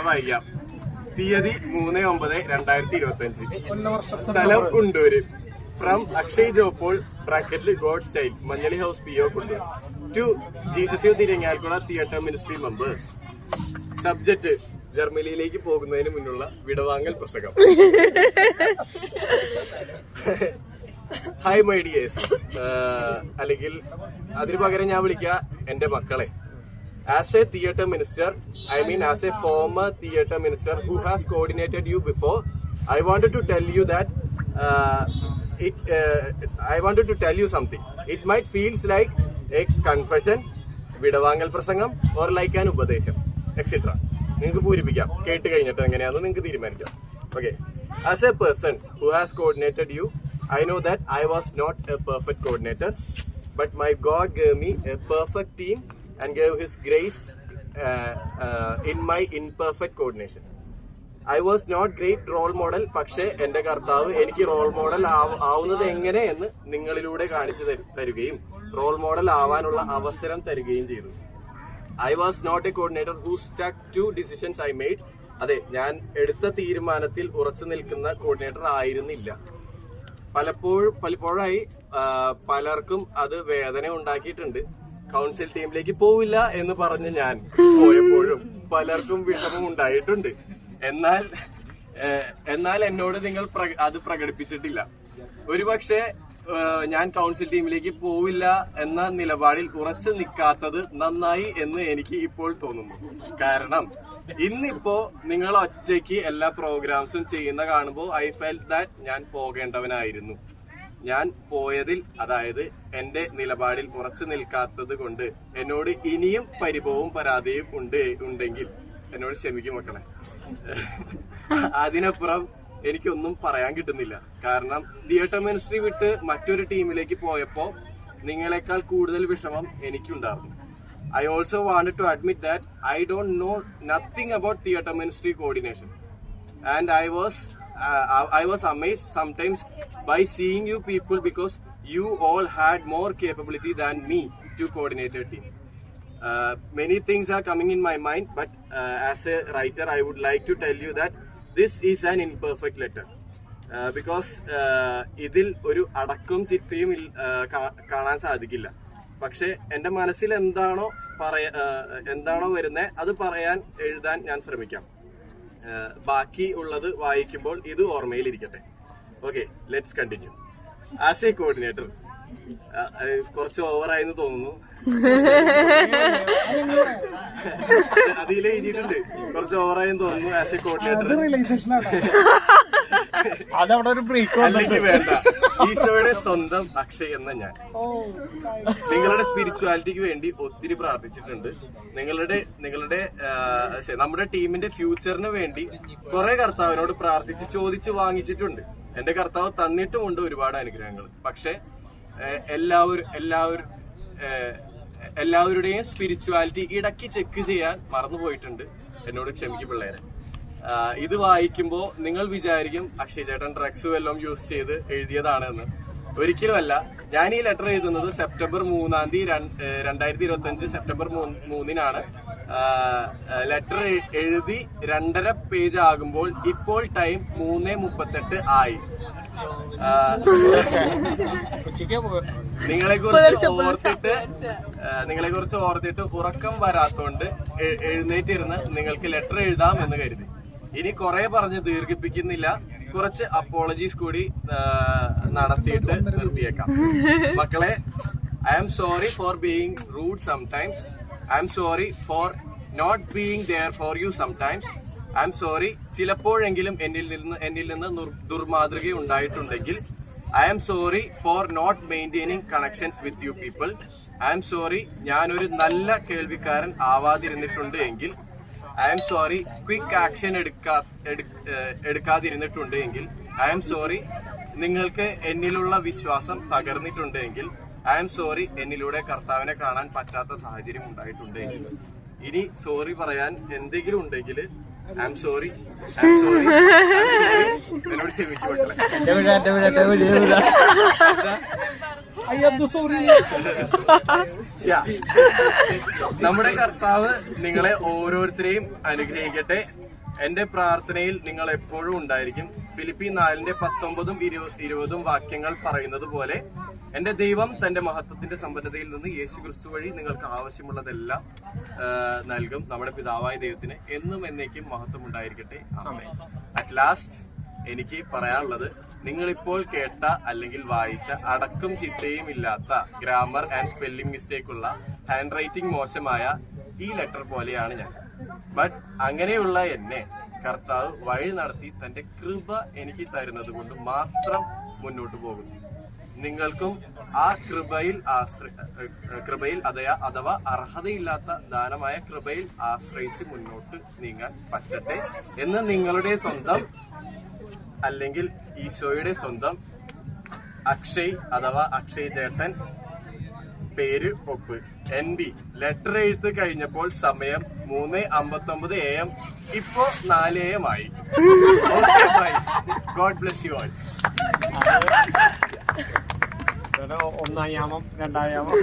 ഞാൻ വായിക്കാം തീയതി മൂന്ന് ഒമ്പത് രണ്ടായിരത്തി ഇരുപത്തി അഞ്ച് സ്ഥലം കുണ്ടൂര് ഫ്രം അക്ഷയ് ജോപ്പോൾ ബ്രാക്കറ്റിൽ ഗോഡ് style Manjali house P O Kundoor to Jesus you തിരഞ്ഞാൽക്കുള theatre ministry members subject ജർമ്മനിയിലേക്ക് പോകുന്നതിന് മുന്നുള്ള വിടവാങ്ങൽ പ്രസംഗം. ഹൈ മൈ ഡിയേഴ്സ് അല്ലെങ്കിൽ അതിനു പകരം ഞാൻ വിളിക്കുക എന്റെ മക്കളെ. As a theatre minister I mean as a former theatre minister who has coordinated you before I wanted to tell you that it I wanted to tell you something it might feels like a confession വിടവാങ്ങൽ പ്രസംഗം or like an ഉപദേശം etcetera നിങ്ങൾക്ക് പൂരിപ്പിക്കാം. കേട്ട് കഴിഞ്ഞിട്ട് എങ്ങനെയാണെന്ന് നിങ്ങൾക്ക് തീരുമാനിക്കാം. Okay as a person who has coordinated you I know that I was not a perfect coordinator but my God gave me a perfect team and grace uh, uh, in my imperfect coordination. I was not great role model പക്ഷേ എന്റെ കർത്താവ് എനിക്ക് role model ആവുന്നത് എങ്ങനെ എന്ന് നിങ്ങളിലൂടെ കാണിച്ചു തരുകയും റോൾ മോഡൽ ആവാനുള്ള അവസരം തരികയും ചെയ്തു. I was not a coordinator who stuck to decisions I made അതെ ഞാൻ എടുത്ത തീരുമാനത്തിൽ ഉറച്ചു നിൽക്കുന്ന കോർഡിനേറ്റർ ആയിരുന്നില്ല. പലപ്പോഴും പലപ്പോഴായി പലർക്കും അത് വേദന ഉണ്ടാക്കിയിട്ടുണ്ട്. കൗൺസിൽ ടീമിലേക്ക് പോവില്ല എന്ന് പറഞ്ഞ് ഞാൻ പോയപ്പോഴും പലർക്കും വിഷമം ഉണ്ടായിട്ടുണ്ട്. എന്നാൽ എന്നാൽ എന്നോട് നിങ്ങൾ അത് പ്രകടിപ്പിച്ചിട്ടില്ല. ഒരുപക്ഷെ ഞാൻ കൗൺസിൽ ടീമിലേക്ക് പോവില്ല എന്ന നിലപാടിൽ ഉറച്ചു നിൽക്കാത്തത് നന്നായി എന്ന് എനിക്ക് ഇപ്പോൾ തോന്നുന്നു. കാരണം ഇന്നിപ്പോ നിങ്ങൾ ഒറ്റയ്ക്ക് എല്ലാ പ്രോഗ്രാംസും ചെയ്യുന്ന കാണുമ്പോൾ ഐ ഫെൽ ദാറ്റ് ഞാൻ പോകേണ്ടവനായിരുന്നു. ഞാൻ പോയതിൽ അതായത് എന്റെ നിലപാടിൽ ഉറച്ചു നിൽക്കാത്തത് കൊണ്ട് എന്നോട് ഇനിയും പരിഭവവും പരാതിയും ഉണ്ട് ഉണ്ടെങ്കിൽ എന്നോട് ക്ഷമിക്കും മക്കളെ. അതിനപ്പുറം എനിക്കൊന്നും പറയാൻ കിട്ടുന്നില്ല. കാരണം തിയേറ്റർ മിനിസ്ട്രി വിട്ട് മറ്റൊരു ടീമിലേക്ക് പോയപ്പോ നിങ്ങളെക്കാൾ കൂടുതൽ വിഷമം എനിക്കുണ്ടായിരുന്നു. I also want to admit that I don't know nothing about theatre ministry coordination and I was uh, I was amazed sometimes by seeing you people because you all had more capability than me to coordinate a team. Uh, many things are coming in my mind, but uh, as a writer, I would like to tell you that this is an imperfect letter. Because ഇതിൽ ഒരു അടക്കവും ചിട്ടയും uh, കാണാൻ സാധിക്കില്ല പക്ഷെ എന്റെ മനസ്സിൽ എന്താണോ പറയ uh, എന്താണോ വരുന്നത് അത് പറയാൻ എഴുതാൻ ഞാൻ ശ്രമിക്കാം ബാക്കി ഉള്ളത് വായിക്കുമ്പോൾ ഇത് ഓർമ്മയിലിരിക്കട്ടെ. Okay let's continue as a coordinator കുറച്ച് ഓവറായെന്ന് തോന്നുന്നു. അതിൽ എഴുതിയിട്ടുണ്ട്. കുറച്ച് ഓവറായെന്ന് തോന്നുന്നു ആസ് എ കോർഡിനേറ്റർ അതവിടെ ഒരു ബ്രേക്ക് വേണ്ട. ഈശോയുടെ സ്വന്തം അക്ഷയ് എന്ന ഞാൻ. നിങ്ങളുടെ സ്പിരിച്വാലിറ്റിക്ക് വേണ്ടി ഒത്തിരി പ്രാർത്ഥിച്ചിട്ടുണ്ട്. നിങ്ങളുടെ നിങ്ങളുടെ നമ്മുടെ ടീമിന്റെ ഫ്യൂച്ചറിന് വേണ്ടി കുറെ കർത്താവിനോട് പ്രാർത്ഥിച്ച് ചോദിച്ച് വാങ്ങിച്ചിട്ടുണ്ട്. എന്റെ കർത്താവ് തന്നിട്ടുമുണ്ട് ഒരുപാട് അനുഗ്രഹങ്ങൾ. പക്ഷെ എല്ലാവരും എല്ലാവരും എല്ലാവരുടെയും സ്പിരിച്വാലിറ്റി ഇടയ്ക്ക് ചെക്ക് ചെയ്യാൻ മറന്നുപോയിട്ടുണ്ട്. എന്നോട് ക്ഷമിക്കും പിള്ളേരെ. ഇത് വായിക്കുമ്പോൾ നിങ്ങൾ വിചാരിക്കും അക്ഷയ് ചേട്ടൻ ഡ്രഗ്സ് വല്ലതും യൂസ് ചെയ്ത് എഴുതിയതാണ് എന്ന് ഒരിക്കലുമല്ല. ഞാൻ ഈ ലെറ്റർ എഴുതുന്നത് സെപ്റ്റംബർ മൂന്നാം തീയതി രണ്ടായിരത്തി ഇരുപത്തി അഞ്ച് സെപ്റ്റംബർ മൂന്ന് മൂന്നിനാണ്. ലെറ്റർ എഴുതി രണ്ടര പേജ് ആകുമ്പോൾ ഇപ്പോൾ ടൈം മൂന്ന് മുപ്പത്തെട്ട് ആയി. നിങ്ങളെ കുറിച്ച് ഓർത്തിട്ട് നിങ്ങളെ കുറിച്ച് ഓർത്തിട്ട് ഉറക്കം വരാത്തോണ്ട് എഴുന്നേറ്റിരുന്ന് നിങ്ങൾക്ക് ലെറ്റർ എഴുതാം എന്ന് കരുതി. ഇനി കുറെ പറഞ്ഞ് ദീർഘിപ്പിക്കുന്നില്ല. കുറച്ച് അപ്പോളജീസ് കൂടി നടത്തിയിട്ട് നിർത്തിയേക്കാം. മക്കളെ I am sorry for being rude sometimes I'm sorry for not being there for you sometimes I'm sorry ചിലപ്പോഴെങ്കിലും എന്നിൽ നിന്ന് എന്നിൽ നിന്ന് ദുർ- ദുർമാതൃക ഉണ്ടായിട്ടുണ്ടെങ്കിൽ. I'm sorry for not maintaining connections with you people I'm sorry ഞാനൊരു നല്ല കേൾവിക്കാരൻ ആവാതിരുന്നിട്ടുണ്ട് എങ്കിൽ I M sorry quick action എടുക്കാ എടു- എടുക്കാതിരുന്നിട്ടുണ്ട് എങ്കിൽ ഐ എം സോറി നിങ്ങൾക്ക് എന്നിലുള്ള വിശ്വാസം തകർന്നിട്ടുണ്ട് എങ്കിൽ ഐ എം സോറി എന്നിലൂടെ കർത്താവിനെ കാണാൻ പറ്റാത്ത സാഹചര്യം ഉണ്ടായിട്ടുണ്ട് എങ്കിൽ ഇനി സോറി പറയാൻ എന്തെങ്കിലും ഉണ്ടെങ്കിൽ ഐ സോറി എന്നോട് ക്ഷമിക്കും മക്കളെ. നമ്മുടെ കർത്താവ് നിങ്ങളെ ഓരോരുത്തരെയും അനുഗ്രഹിക്കട്ടെ. എന്റെ പ്രാർത്ഥനയിൽ നിങ്ങൾ എപ്പോഴും ഉണ്ടായിരിക്കും. ഫിലിപ്പി നാലിന്റെ പത്തൊമ്പതും ഇരുപ- ഇരുപതും വാക്യങ്ങൾ പറയുന്നത് പോലെ എന്റെ ദൈവം തന്റെ മഹത്വത്തിന്റെ സമ്പന്നതയിൽ നിന്ന് യേശു ക്രിസ്തു വഴി നിങ്ങൾക്ക് ആവശ്യമുള്ളതെല്ലാം നൽകും നമ്മുടെ പിതാവായ ദൈവത്തിന്. എന്നും എന്നേക്കും മഹത്വം ഉണ്ടായിരിക്കട്ടെ അറ്റ് ലാസ്റ്റ് എനിക്ക് പറയാനുള്ളത് നിങ്ങളിപ്പോൾ കേട്ട അല്ലെങ്കിൽ വായിച്ച അടക്കം ചിട്ടയും ഇല്ലാത്ത ഗ്രാമർ ആൻഡ് സ്പെല്ലിംഗ് മിസ്റ്റേക്ക് ഉള്ള ഹാൻഡ് റൈറ്റിംഗ് മോശമായ ഈ ലെറ്റർ പോലെയാണ് ഞാൻ. ബട്ട് അങ്ങനെയുള്ള എന്നെ കർത്താവ് വഴി നടത്തി തന്റെ കൃപ എനിക്ക് തരുന്നത് കൊണ്ട് മാത്രം മുന്നോട്ട് പോകുന്നു. നിങ്ങൾക്കും ആ കൃപയിൽ ആശ്രയി കൃപയിൽ അതയാ അഥവാ അർഹതയില്ലാത്ത ദാനമായ കൃപയിൽ ആശ്രയിച്ച് മുന്നോട്ട് നീങ്ങാൻ പറ്റട്ടെ എന്ന് നിങ്ങളുടെ സ്വന്തം അല്ലെങ്കിൽ ഈശോയുടെ സ്വന്തം അക്ഷയ് അഥവാ അക്ഷയ് ചേട്ടൻ പേര് ഒപ്പ്. N B. ലെറ്റർ എഴുത്ത് കഴിഞ്ഞപ്പോൾ സമയം മൂന്ന് അമ്പത്തൊമ്പത് എ എം. ഇപ്പോ നാല് എ എം ആയി. ഗോഡ് ബ്ലെസ് യു ആൾ ഒന്നാം യാമം രണ്ടാം യാമം